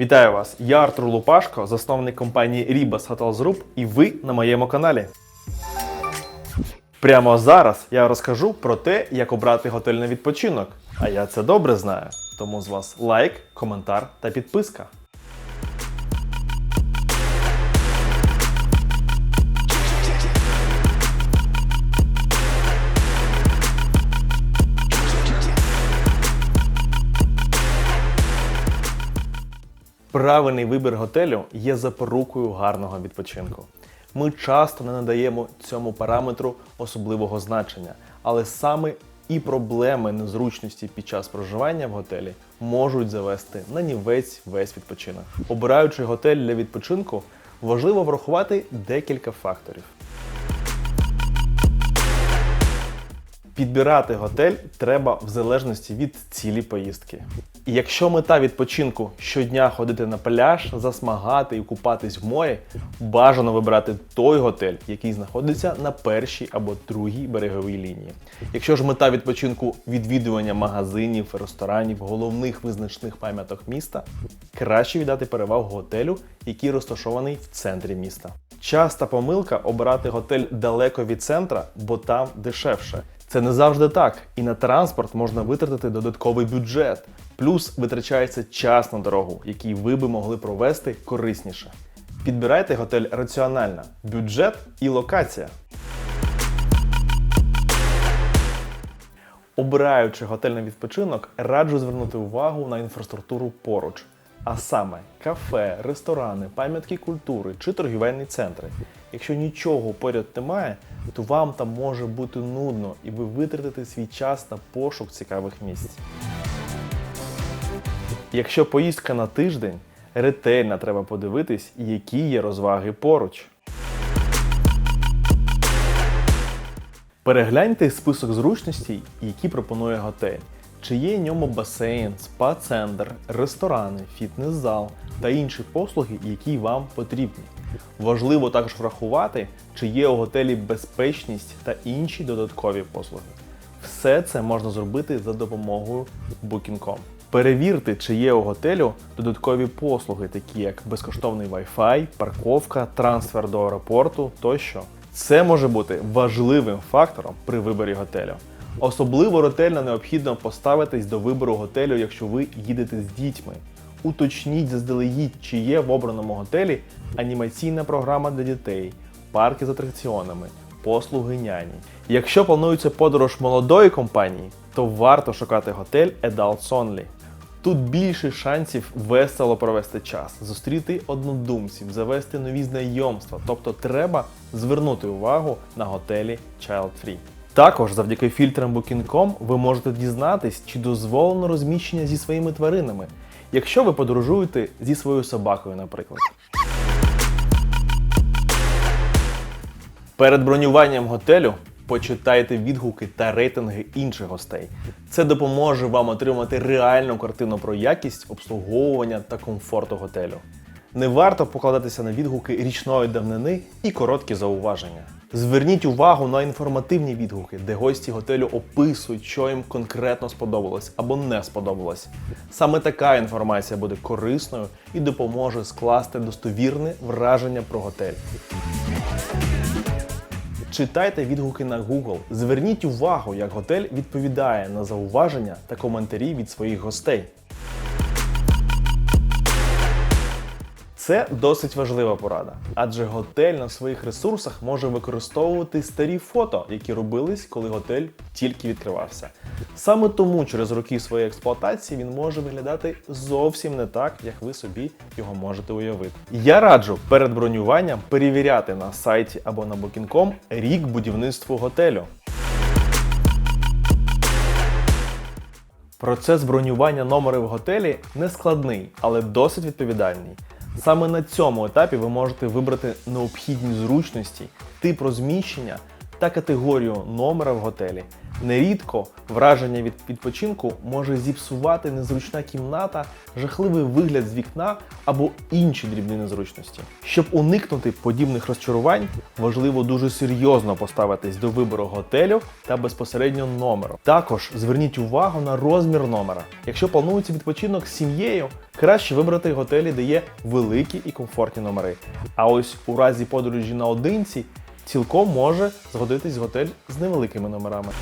Вітаю вас! Я Артур Лупашко, засновник компанії Ribas Hotels Group, і ви на моєму каналі. Прямо зараз я розкажу про те, як обрати готель на відпочинок. А я це добре знаю. Тому з вас лайк, коментар та підписка. Правильний вибір готелю є запорукою гарного відпочинку. Ми часто не надаємо цьому параметру особливого значення, але саме і проблеми незручності під час проживання в готелі можуть завести на нівець весь відпочинок. Обираючи готель для відпочинку, важливо врахувати декілька факторів. Підбирати готель треба в залежності від цілі поїздки. І якщо мета відпочинку щодня ходити на пляж, засмагати і купатись в морі, бажано вибирати той готель, який знаходиться на першій або другій береговій лінії. Якщо ж мета відпочинку відвідування магазинів, ресторанів, головних визначних пам'яток міста, краще віддати перевагу готелю, який розташований в центрі міста. Часта помилка обирати готель далеко від центра, бо там дешевше. Це не завжди так, і на транспорт можна витратити додатковий бюджет. Плюс витрачається час на дорогу, який ви би могли провести корисніше. Підбирайте готель раціонально, бюджет і локація. Обираючи готель на відпочинок, раджу звернути увагу на інфраструктуру поруч, а саме кафе, ресторани, пам'ятки культури чи торгівельні центри. Якщо нічого поряд немає, то вам там може бути нудно і ви витратите свій час на пошук цікавих місць. Якщо поїздка на тиждень, ретельно треба подивитись, які є розваги поруч. Перегляньте список зручностей, які пропонує готель. Чи є в ньому басейн, спа-центр, ресторани, фітнес-зал та інші послуги, які вам потрібні. Важливо також врахувати, чи є у готелі безпечність та інші додаткові послуги. Все це можна зробити за допомогою Booking.com. Перевірте, чи є у готелю додаткові послуги, такі як безкоштовний Wi-Fi, парковка, трансфер до аеропорту тощо. Це може бути важливим фактором при виборі готелю. Особливо ретельно необхідно поставитись до вибору готелю, якщо ви їдете з дітьми. Уточніть заздалегідь, чи є в обраному готелі анімаційна програма для дітей, парки з атракціонами, послуги няні. Якщо планується подорож молодої компанії, то варто шукати готель Adults Only. Тут більше шансів весело провести час, зустріти однодумців, завести нові знайомства. Тобто треба звернути увагу на готелі Child Free. Також завдяки фільтрам Booking.com ви можете дізнатись, чи дозволено розміщення зі своїми тваринами, якщо ви подорожуєте зі своєю собакою, наприклад. Перед бронюванням готелю почитайте відгуки та рейтинги інших гостей. Це допоможе вам отримати реальну картину про якість обслуговування та комфорту готелю. Не варто покладатися на відгуки річної давнини і короткі зауваження. Зверніть увагу на інформативні відгуки, де гості готелю описують, що їм конкретно сподобалось або не сподобалось. Саме така інформація буде корисною і допоможе скласти достовірне враження про готель. Читайте відгуки на Google. Зверніть увагу, як готель відповідає на зауваження та коментарі від своїх гостей. Це досить важлива порада, адже готель на своїх ресурсах може використовувати старі фото, які робились, коли готель тільки відкривався. Саме тому через роки своєї експлуатації він може виглядати зовсім не так, як ви собі його можете уявити. Я раджу перед бронюванням перевіряти на сайті або на Booking.com рік будівництва готелю. Процес бронювання номера в готелі не складний, але досить відповідальний. Саме на цьому етапі ви можете вибрати необхідні зручності, тип розміщення та категорію номера в готелі. Нерідко враження від відпочинку може зіпсувати незручна кімната, жахливий вигляд з вікна або інші дрібні незручності. Щоб уникнути подібних розчарувань, важливо дуже серйозно поставитись до вибору готелю та безпосередньо номеру. Також зверніть увагу на розмір номера. Якщо планується відпочинок з сім'єю, краще вибрати готелі, де є великі і комфортні номери. А ось у разі подорожі наодинці цілком може згодитись готель з невеликими номерами.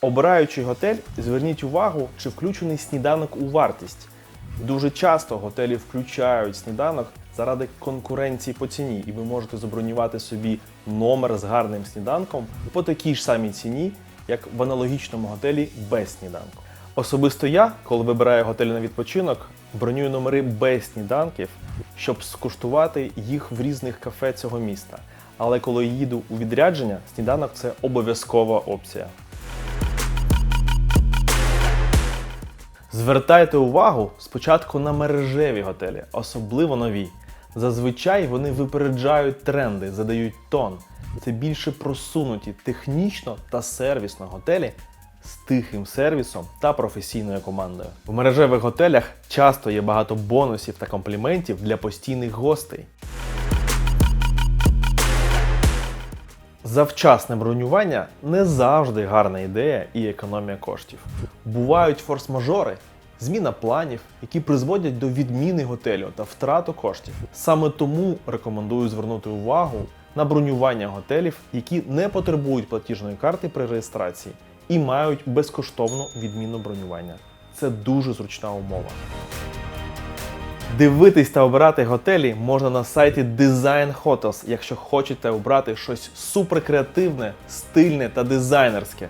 Обираючи готель, зверніть увагу, чи включений сніданок у вартість. Дуже часто готелі включають сніданок заради конкуренції по ціні, і ви можете забронювати собі номер з гарним сніданком по такій ж самій ціні, як в аналогічному готелі без сніданку. Особисто я, коли вибираю готель на відпочинок, бронюю номери без сніданків, щоб скуштувати їх в різних кафе цього міста. Але коли їду у відрядження, сніданок це обов'язкова опція. Звертайте увагу спочатку на мережеві готелі, особливо нові. Зазвичай вони випереджають тренди, задають тон. Це більше просунуті технічно та сервісно готелі з тихим сервісом та професійною командою. В мережевих готелях часто є багато бонусів та компліментів для постійних гостей. Завчасне бронювання не завжди гарна ідея і економія коштів. Бувають форс-мажори, зміна планів, які призводять до відміни готелю та втрату коштів. Саме тому рекомендую звернути увагу на бронювання готелів, які не потребують платіжної карти при реєстрації і мають безкоштовну відміну бронювання. Це дуже зручна умова. Дивитись та обирати готелі можна на сайті Design Hotels, якщо хочете обрати щось суперкреативне, стильне та дизайнерське.